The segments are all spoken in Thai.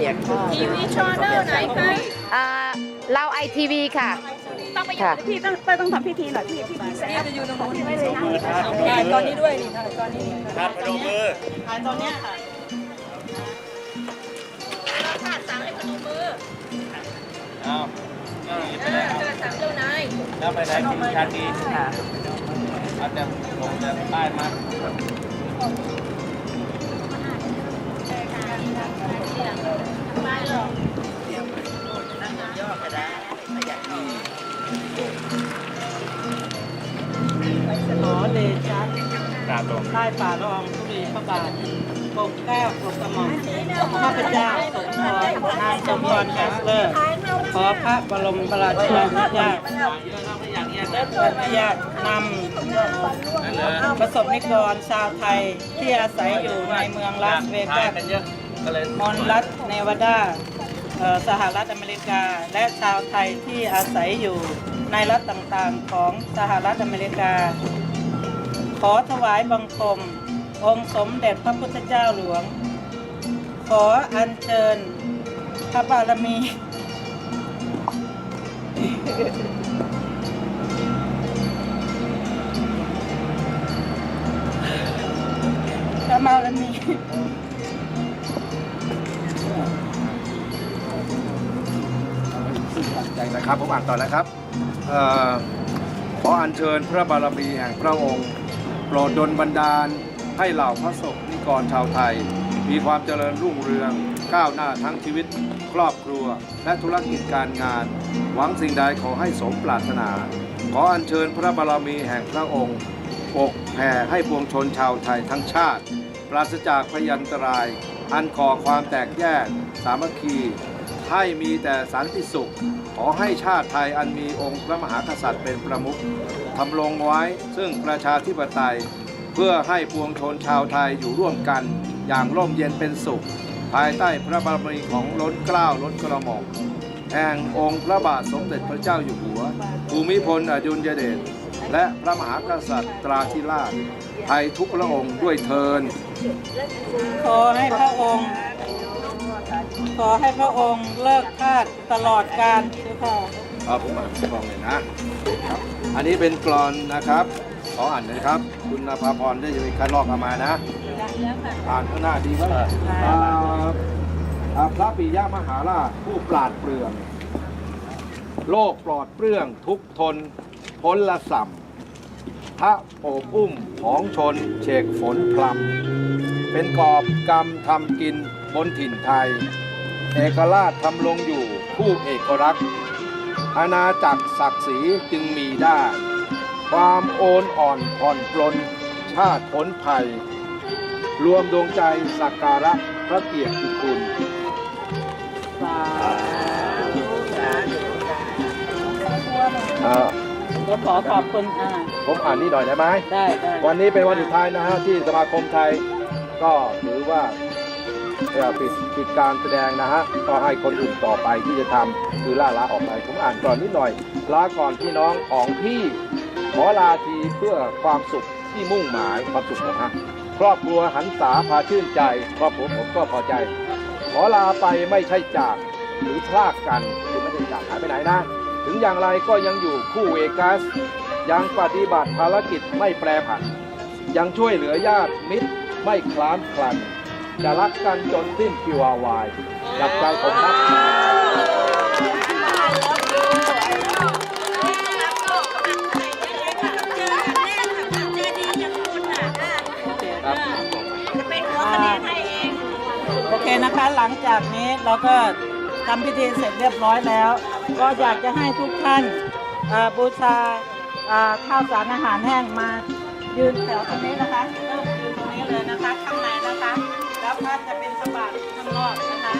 สียงพ่อทีวีชอนเนอร์ไหนคะอ่าเราไอทีวีค่ะ ต้องไปอยู่ค่ะ พี่ต้องต้องทำพิธีหน่อยพี่พี่พี่จะอยู่ตรงนู้นไม่เลยนะถ่ายตอนนี้ด้วยนี่ถ่ายตอนนี้ครับพนมมือถ่ายตอนเนี้ยค่ะขาดสั่งให้พนมมือเอาเอาหยิบไปเลยครับขาดสั่งเจ้านายแล้วไปไหนกินชาดีเอาแต่ลงแต่ป้ายมา ไม่หรอก ขอเดชะกราบลงใต้ป่าละอองธุลีพระบาทปกแก้วปกกระหม่อมข้าพเจ้าสมพรนางสมพรแคสเลอร์ ขอพระบรมราชานุญาตและญาตินำประสบนิกรชาวไทยที่อาศัยอยู่ในเมืองลาสเวกัสกันเย อะก็เลยมอนรัฐเนวาดาสหรัฐอเมริกา และชาวไทยที่อาศัยอยู่ในรัฐต่างๆของสหรัฐอเมริกา ขอถวายบังคม องค์สมเด็จพระพุทธเจ้าหลวง ขออัญเชิญพระบารมี พระบารมี นะครับผมอ่านต่อนะครับอขออัญเชิญพระบารมีแห่งพระองค์ โปรดดลบันดาลให้เหล่าพระสงฆ์นิกรชาวไทย มีความเจริญรุ่งเรืองก้าวหน้าทั้งชีวิต ครอบครัว และธุรกิจการงาน หวังสิ่งใดขอให้สมปรารถนา ขออัญเชิญพระบารมีแห่งพระองค์ปกแผ่ให้ปวงชนชาวไทยทั้งชาติ ปราศจากพยันตราย อันก่อความแตกแยก สามัคคี ให้มีแต่สันติสุข ขอให้ชาติไทยอันมีองค์พระมหากษัตริย์เป็นประมุขทำลงไว้ซึ่งประชาธิปไตย เพื่อให้ปวงชนชาวไทยอยู่ร่วมกัน อย่างร่มเย็นเป็นสุข ภายใต้พระบารมีของล้นเกล้าล้นกระหม่อมแห่งองค์พระบาทสมเด็จพระเจ้าอยู่หัว ภูมิพลอดุลยเดชและพระมหากษัตริย์ตราธิราชไทยทุกพระองค์ด้วยเทินขอให้พระองค์ ขอให้พระองค์เลิกทาสตลอดกาลเจ้าค่ะเอาผมอ่านกรอนเลยนะครับ อันนี้เป็นกรอนนะครับ ขออ่านนะครับ คุณนภาพรได้จะมีการลอกเอามานะอ่านข้างหน้าดีไหมอ่าพระปิยมหาราชผู้ปราดเปรื่อง โลกปลอดเปลื้องทุกทนพ้นละสัมพระโอบอุ้มของชนเฉกฝนพลำเป็นกอบกรรมทำกินบนถิ่นไทย เอกราชทำลงอยู่คู่เอกรักษ์อาณาจักรศักดิ์ศรีจึงมีได้ ความโอนอ่อนผ่อนปลนชาติพ้นภัย รวมดวงใจสักการะพระเกียรติคุณเอ่อก็ขอขอบคุณอ่าผมอ่านนี่หน่อยได้ไหมได้ได้ วันนี้เป็นวันสุดท้ายนะฮะที่สมาคมไทย ก็ถือว่าเอ่อ ปิดปิดการแสดงนะฮะก็ให้คนอื่นต่อไปที่จะทำคือล่าลาออกไปผมอ่านก่อนนิดหน่อยลาก่อนพี่น้องของพี่ขอลาทีเพื่อความสุขที่มุ่งหมายความสุขนะฮะครอบครัวหันษาพาชื่นใจครอบครัวผมก็พอใจ ขอลาไปไม่ใช่จากหรือพลากกันคือไม่ได้จากหายไปไหนนะ ถึงอย่างไรก็ยังอยู่คู่เวกัส ยังปฏิบัติภารกิจไม่แปรผัน ยังช่วยเหลือญาติมิตรไม่คลานคลัน จะรักกันจนสิ้นคิวอาวายหลับใจผมครับครับเป็นหัวคะแนนให้เองโอเคนะคะหลังจากนี้เราก็ทำพิธีเสร็จเรียบร้อยแล้ว ก็อยากจะให้ทุกท่านเอ่อบูชาเอ่อข้าวสารอาหารแห้งมายืนแถวตรงนี้นะคะเริ่มยืนตรงนี้เลยนะคะข้างในนะคะ แล้วก็จะเป็นสบาทข้างนอกนะคะ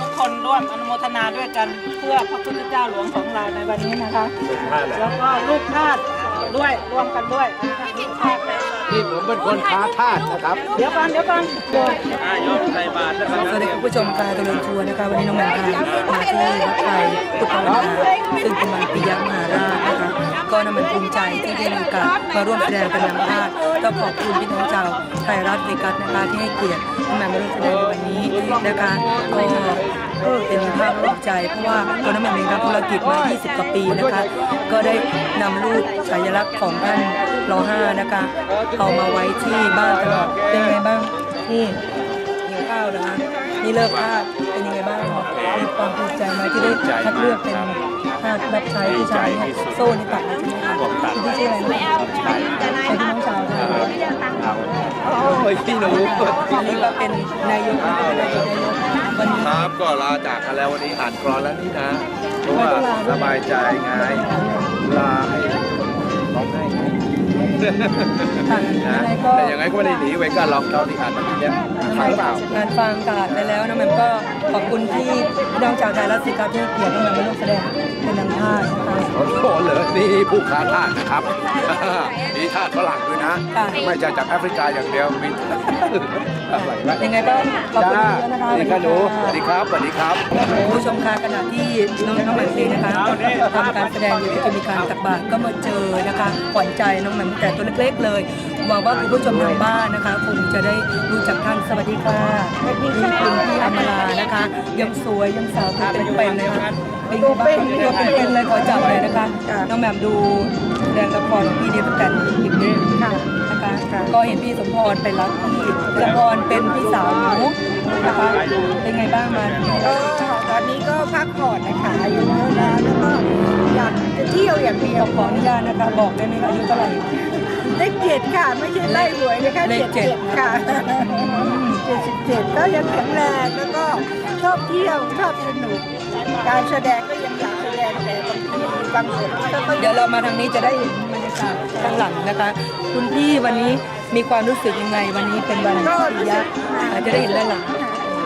ทุกคนร่วมอนุโมทนาด้วยกันเพื่อพระพุทธเจ้าหลวงของเราในวันนี้นะคะ แล้วก็ลูกทาสด้วยร่วมกันด้วยนะคะลูกทาสเลยนี่ผมเป็นคนค้าทาสนะครับ เดี๋ยวก่อนเดี๋ยวก่อนเดี๋ยวอ่ายกใส่บาตรนะครับสวัสดีคุณผู้ชมการตะลุนทัวร์นะคะวันนี้น้องแหม่มพามาที่วัดไทยพุทธวนาซึ่งเป็นวันปิยมหาราชนะคะก็น้ำมันภูมิใจที่ได้มีโอกาสมาร่วมแสดงเป็นนางภาคต้องขอบคุณพี่น้องชาวไทยรัฐเวกัสนะคะที่ให้เกียรติ น้ำมันมาร่วมแสดงในวันนี้นะคะก็เป็นภาคภูมิใจ เพราะว่าตัวน้ำมันเองรับธุรกิจมา 20 กว่าปีนะคะ ก็ได้นำรูปฉายลักษณ์ของท่านรอห้านะคะ เอามาไว้ที่บ้านตลอดเป็นไงบ้างนี่หิวข้าวนะคะนี่เลิกภาคเป็นยังไงบ้างมีความภูมิใจไหมที่ได้คัดเลือกเป็นภาครับใช้ผู้ชายเนี่ยโซ่นี่ตัดเลยใช่ไหมคะคุณพี่ชื่ออะไรนะเป็นพี่น้องชาวไทย โอ้ยพี่หนูอันนี้ก็เป็นนายกนะคะนายกนายกวันนี้ครับก็ลาจากกันแล้ววันนี้อ่านกรอนแล้วนี่นะเพราะว่าสบายใจไงลาให้ร้องให้ไงค่ะนะยังไงก็แต่ยังไงก็ไม่ได้หนีไว้กันหรอกเราที่อ่านแบบนี้ฟังหรือเปล่างานฟังกาดไปแล้วนะแม่มก็ขอบคุณที่พี่น้องชาวไทยรัฐสิครับที่ให้เกียรติน้องแม่มมาร่วมแสดง เป็นนำท่าสนะคะโอ้โหเหรอนี่ผู้ค้าทาสนะครับมีทาสฝรั่งด้วยนะค่ะไม่ใช่จากแอฟริกาอย่างเดียวมีอะไรวะ ยังไงก็ขอบคุณจ้าเยอะนะคะสวัสดีครับหนูสวัสดีครับสวัสดีครับคุณผู้ชมคะขณะที่น้องน้องแหม่มเองนะคะทำการแสดงอยู่ที่จะมีการตักบาตรก็มาเจอนะคะขวัญใจน้องแหม่มแต่ตัวเล็กๆเลยหวังว่าคุณผู้ชมทางบ้านนะคะคงจะได้รู้จักท่านสวัสดีค่ะนี่คุณพี่อมรานะคะ ยังสวยยังสาวตัวเป็นๆเลยค่ะเป็นตัวเป็นตัวเป็นๆเลยขอจับเลยนะคะน้องแหม่มดูแสดงละครของพี่เนี่ยตั้งแต่เด็กๆค่ะ นะคะก็เห็นพี่สมพรไปรับพี่สมพรเป็นพี่สาวหนูนะคะเป็นไงบ้างมาก็ตอนนี้ก็พักผ่อนนะคะอายุเยอะแล้วแล้วก็อยากจะเที่ยวอย่างเดียวขออนุญาตนะคะ บอกได้ไหมคะอายุเท่าไหร่เลขเจ็ดค่ะไม่ใช่ไล่หวยนะคะเลขเจ็ดค่ะเจ็ดสิบเจ็ดก็ยังแข็งแรงแล้วก็ชอบเที่ยวชอบสนุกการแสดงก็ยังอยากแสดงแต่บางทีบางส่วนก็ก็เดี๋ยวเรามาทางนี้จะได้ เห็นบรรยากาศข้างหลังนะคะ คุณพี่วันนี้มีความรู้สึกยังไงวันนี้เป็นวันก็ปิรู้ยะสึกอาจจะได้เห็นด้านหลัง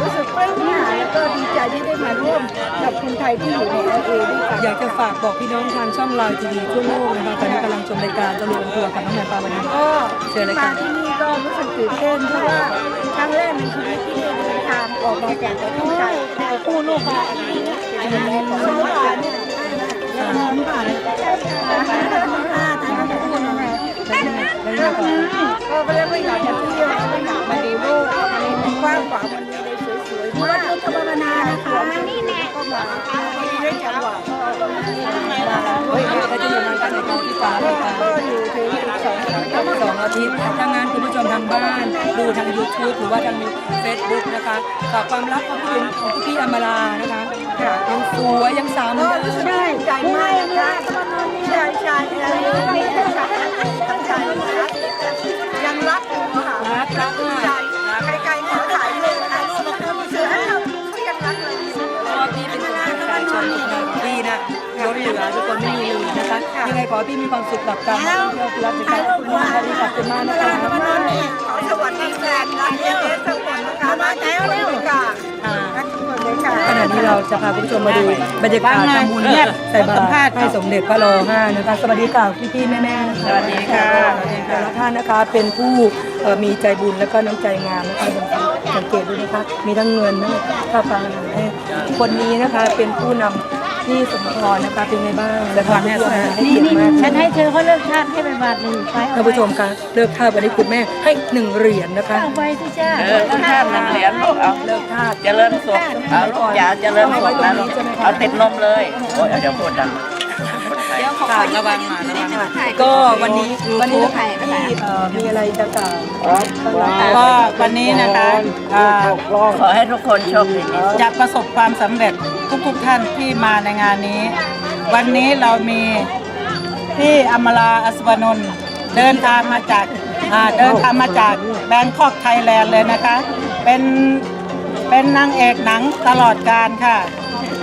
รู้สึกปลื้มค่ะแล้วก็ดีใจที่ได้มาร่วมกับคนไทยที่อยู่ในเอเอด้วยกันอยากจะฝากบอกพี่น้องทางช่องไลน์ทีวีทั่วโลกนะคะตอนนี้กำลังชมรายการตะลุยทัวร์กับน้องแหม่มปาวันนี้ก็เชิญเลยค่ะมาที่นี่ก็รู้สึกตื่นเต้นเพราะว่าครั้งแรกในชีวิตที่ได้เดินทางออกมาจากประเทศไทยเอาคู่ลูกมาอันนี้เป็นแม่ข แล้วยังไงต่อก็ไม่ได้ไม่อยากจะเที่ยวไม่อยากมาดูโลกมันกว้างกวาวันมีอะไรสวยๆมากพุทธภาวนานะคะนี่แน่ก็มาได้จังหวะก็มาเฮ้ยเราจะอยู่นานกันในกองที่ฟ้าเอาทิตย์ถ้างานคุณผู้ชมทางบ้าน ดูทาง YouTube หรือว่าทาง Facebook นะคะฝากความรักความคิดของพี่อมรานะคะยังสวยยังสาวเหมือนเดิมใช่ใจมากนะคะใช่ใช่ใช่ใช่ใช่ใช่ยังรักอยู่ค่ะรักรักใจมากใครๆขอถ่ายรูปถ่ายรูปมาเพิ่มเสือเขายังรักเราอยู่เพราะว่าพี่เป็นคนที่ใจชน พี่นะล้นเหลือทุกคนไม่มีลืมนะคะยังไงขอให้พี่มีความสุขกับการท่องเที่ยวที่รักสิครับขอบคุณมากที่ขอบคุณมากนะคะขอสวัสดีแฟนรักเอเอสทุกคนนะคะมาแถวเร็วค่ะอ่ารักทุกคนเลยค่ะขณะนี้เราจะพาคุณผู้ชมมาดูบรรยากาศทำบุญใส่บาตรให้สมเด็จพระรอห้านะคะสวัสดีค่ะพี่พี่ๆแม่แม่ๆนะคะสวัสดีค่ะแต่ละท่านนะคะเป็นผู้เอ่อมีใจบุญแล้วก็น้ำใจงามนะคะสังเกตดูนะคะมีทั้งเงินทั้งค่าฟังให้คนนี้นะคะเป็นผู้นำ ที่สมพรนะคะเป็นไงบ้างและทำให้ให้เกียรติมากฉันให้เธอเขาเลิกชาติให้ไปบาทหนึ่งไปท่านผู้ชมคะเลิกท่าสวันนี้คุณแม่ให้หนึ่งเหรียญนะคะ เอาไปที่จ้าเออคุณท่านหนึ่งเหรียญลูกเอาเลิกท่าสเจริญสุขเอาลูกอย่าเจริญสุขนะลูกเอาติดนมเลยโอ้ยเดี๋ยวพูดดังคนไทย ค่ะระวังมาระวังมาก็วันนี้วันนี้นะคะที่เอ่อมีอะไรจะกล่าวก็วันนี้นะคะอ่าขอให้ทุกคนโชคดี จะประสบความสำเร็จ ทุกๆท่านที่มาในงานนี้ วันนี้เรามีพี่อมราอัศวนนท์เดินทางมาจากอ่าเดินทางมาจากแบงคอกไทยแลนด์เลยนะคะ เป็นเป็นนางเอกหนังตลอดการค่ะ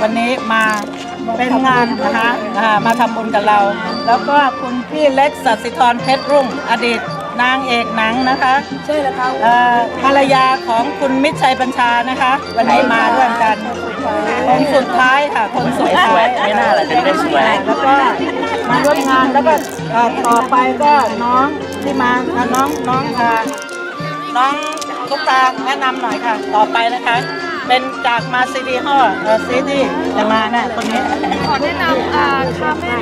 วันนี้มาเป็นงานนะคะอ่ามาทำบุญกับเรา แล้วก็คุณพี่เล็กสัตสิธรเพชรรุ่งอดีต นางเอกหนังนะคะใช่แล้วค่ะเอ่อภรรยาของคุณมิตรชัยบัญชานะคะ วันนี้มาร่วมกันคนสุดท้ายค่ะคนสุดสท้าวยยไม่น่าเลยถึงได้สวยแล้วก็มาร่วมงานแล้วก็เอ่อต่อไปก็น้องที่มาอะน้องน้องเอ่อน้องตุ๊กตาแนะนำหน่อยค่ะ ต่อไปนะคะ เป็นจากมาซิตี้ฮอลซิตี้จะมาน่ะคนนี้ขอแนะนำอ่าคาเฟ่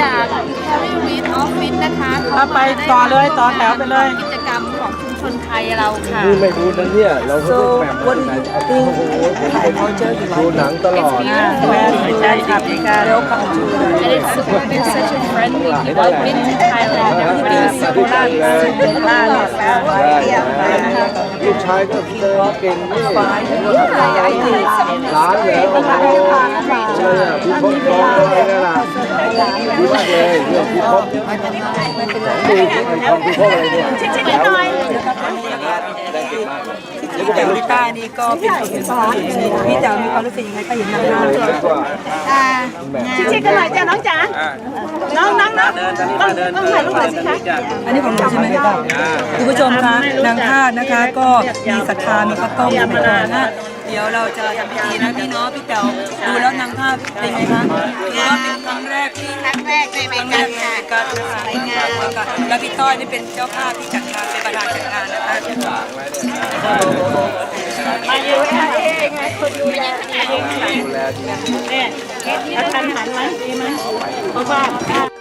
จากแฮร์รี่วีท ออฟฟิศนะคะเอาไปต่อเลยต่อแถวไปเลย กิจกรรมของชุมชนไทยเราค่ะ นี่ไม่ดูนะเนี่ย เราก็ so ต้องแบบ what do you think Thai culture you ดู like หนังตลอดอ่าแม่ใช่ครับนี่ค่ะ welcome to the And it's been such a friendly people I've been to Thailand มา everybody is ที่ so ไทย nice เลยล่าเนี่ยแล้วลูกชายก็เดินเก่งนี่ร้านเหรอโอ้โหเลยอะพี่พบน้องเลยนะล่ะดีมา กเลยเรื่องพี่พบของดีของพี่พบอะไรเนี่ยชิคๆหน่อย แต่ลิต้านี่ก็เป็นคนเป็นสอนพี่แจ๋วมีความรู้สึกยังไงก็เห็นหน้างงามชิคๆกันหน่อยจ้ะน้องจ๋าน้องน้องน้องต้องต้องถ่ายรูปหน่อยสิคะอันนี้ของหนูใช่ไหมคะคุณผู้ชมคะนางทาสนะคะ ก็มีศรัทธามีข้าวต้มมีก่อนนะเดี๋ยวเราจะทำพิธีนะพี่เนาะพี่เต๋อดูแล้วนางทาสเป็นไงคะถือว่าเป็นครั้งแรกที่ครั้งแรกในคเวรั้งแรกากในการนะคะแล้วพี่ต้อยนี่เป็นเจ้าภาพที่จัดงานเป็นประธานจัดงานนะคะมาอยู่เองไงคนดูแลดูแลดีเนี่ยอาคารหันไหมดีไหมเพราะว่า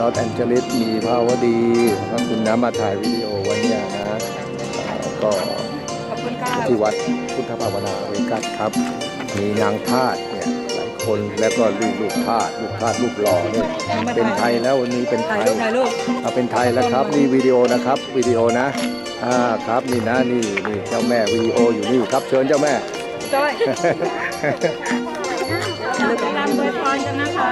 ลอสแอนเจลิสมีภาวดีแล้วคุณน้ำมาถ่ายวิดีโอไว้เนี่ยนะอ่าก็ขอบคุณค่ะที่วัดพุทธภาวนาเวกัสครับ มีนางทาสเนี่ยหลายคนแล้วก็ลูกลูกทาสลูกทาสลูกหล่อเนี่ยเป็นไทยแล้ววันนี้เป็นไทถ่ายยรูปถ่ายรูปเอาเป็นไทยแล้วครับนี่วิดีโอนะครับวิดีโอนะอ่าครับนี่นะนี่นี่เจ้าแม่วิดีโออยู่นี่ครับเชิญเจ้าแม่จ้อย รำโดยพรกันนะคะ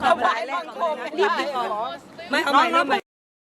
หนูก็ขนลุกเหมือนกันทำอะไรตอนนี้ขอบคุณรีบรีบก่อนไม่เอาใหม่เริ่มใหม่